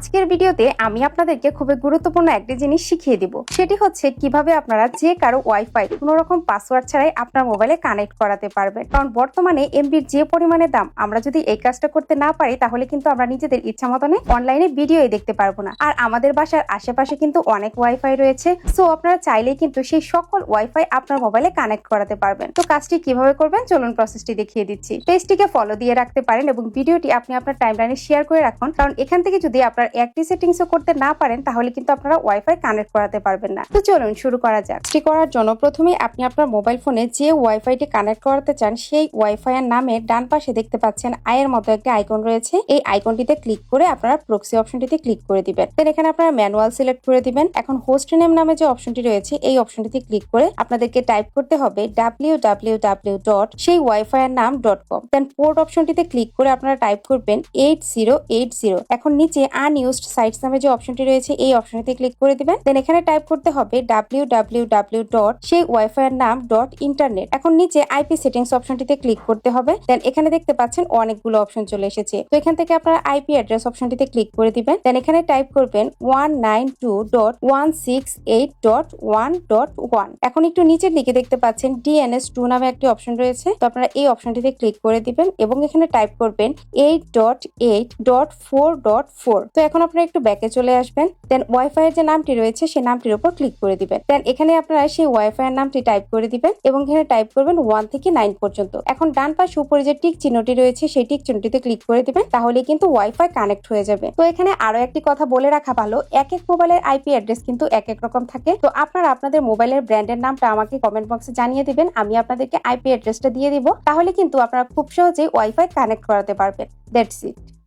আজকের ভিডিওতে আমি আপনাদেরকে খুবই গুরুত্বপূর্ণ একটি জিনিস শিখিয়ে দিব। সেটি হচ্ছে কীভাবে আপনারা যে কারও ওয়াইফাই কোনো রকম পাসওয়ার্ড ছাড়াই আপনার মোবাইলে কানেক্ট করাতে পারবেন। কারণ বর্তমানে এমবির যে পরিমাণে দাম আমরা যদি এই কাজটা করতে না পারি, তাহলে কিন্তু আমরা নিজেদের ইচ্ছা মতনে অনলাইনে ভিডিও দেখতে পারব না। আর আমাদের বাসার আশেপাশে কিন্তু অনেক ওয়াইফাই রয়েছে। সো আপনারা চাইলেই কিন্তু সেই সকল ওয়াইফাই আপনার মোবাইলে কানেক্ট করাতে পারবেন। তো কাজটি কীভাবে করবেন? চলুন প্রসেসটি দেখিয়ে দিচ্ছি। পেজটিকে ফলো দিয়ে রাখতে পারেন এবং ভিডিওটি আপনি আপনার টাইমলাইনে শেয়ার করে রাখুন। কারণ এখান থেকে যদি আপনার একটি সেটিংসও করতে না পারেন, তাহলে কিন্তু আপনারা ওয়াইফাই কানেক্ট করাতে পারবেন না। তো চলুন শুরু করা যাক। এটি করার জন্য প্রথমে আপনি আপনার মোবাইল ফোনে যে ওয়াইফাইটি কানেক্ট করাতে চান, সেই ওয়াইফাই এর নামে ডান পাশে দেখতে পাচ্ছেন আয়ের মতো একটি আইকন রয়েছে। এই আইকনটিতে ক্লিক করে আপনারা প্রক্সি অপশনটিতে ক্লিক করে দিবেন। দেন এখানে আপনারা ম্যানুয়াল সিলেক্ট করে দিবেন। এখন হোস্ট নেম নামে যে অপশনটি রয়েছে, এই অপশনটিতে ক্লিক করে আপনাদেরকে টাইপ করতে হবে ডাব্লিউ ডাব্লিউ ডাব্লিউ ডট সেই ওয়াইফাই এর নাম ডট কম দেন পোর্ট অপশনটিতে ক্লিক করে আপনারা টাইপ করবেন এইট জিরো এইট জিরো এখন নিচে আনইউজড সাইটস নামে যে অপশনটি রয়েছে, এই অপশনটিতে ক্লিক করে দিবেন। দেন এখানে টাইপ করতে হবে ডাব্লিউ ডাব্লিউ ডাব্লিউ ডট সেই ওয়াইফাই এর নাম ডট ইন্টারনেট এখন নিচে আইপি সেটিংস অপশনটিতে ক্লিক করতে হবে। দেন এখানে দেখতে পাচ্ছেন অনেকগুলো অপশন চলে এসেছে। তো এখান থেকে আপনারা আইপি অ্যাড্রেস অপশনটিতে ক্লিক করে দিবেন। দেন এখানে টাইপ করবেন one nine two dot one six eight dot one dot one এখন একটু নিচের দিকে দেখতে পাচ্ছেন ডিএনএস টু নামে একটি অপশন রয়েছে। তো আপনারা এই অপশনটিতে ক্লিক করে দিবেন এবং এখানে টাইপ করবেন eight dot eight dot four dot four তো এখন আপনারা একটু ব্যাকে চলে আসবেন দেন ওয়াইফাই এর যে নামটি রয়েছে সেই নামটির উপর ক্লিক করে দিবেন। দেন এখানে আপনারা সেই ওয়াইফাই এর নামটি টাইপ করে দিবেন এবং এখানে টাইপ করবেন ওয়ান থেকে নাইন পর্যন্ত। এখন ডান পাশে উপরে যে টিক চিহ্নটি রয়েছে সেই টিক চিহ্নটিতে ক্লিক করে দিবেন তাহলে কিন্তু ওয়াইফাই কানেক্ট হয়ে যাবে। তো এখানে আরও একটি কথা বলে রাখা ভালো, এক এক মোবাইলের আইপি অ্যাড্রেস কিন্তু এক এক রকম থাকে। তো আপনারা আপনাদের মোবাইলের ব্র্যান্ডের নামটা আমাকে কমেন্ট বক্সে জানিয়ে দিবেন, আমি আপনাদেরকে আইপি অ্যাড্রেসটা দিয়ে দিব, তাহলে কিন্তু আপনারা খুব সহজেই ওয়াইফাই কানেক্ট করাতে পারবেন। That's it